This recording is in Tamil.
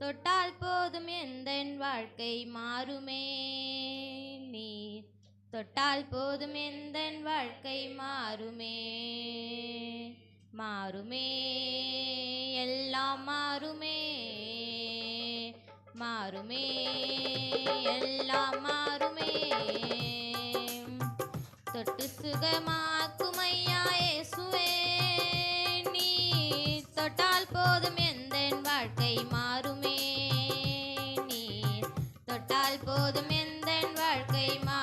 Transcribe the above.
தொட்டால் போதும் எந்த வாழ்க்கை மாறுமே நீ தொட்டால் போதும் எந்த வாழ்க்கை மாறுமே மாறுமே எல்லாம் மாறுமே மாறுமே எல்லாம் மாறுமே. தொட்டு சுகமாக்குமையா இயேசுவே நீ தொட்டால் போதும் எந்தன் வாழ்க்கை மா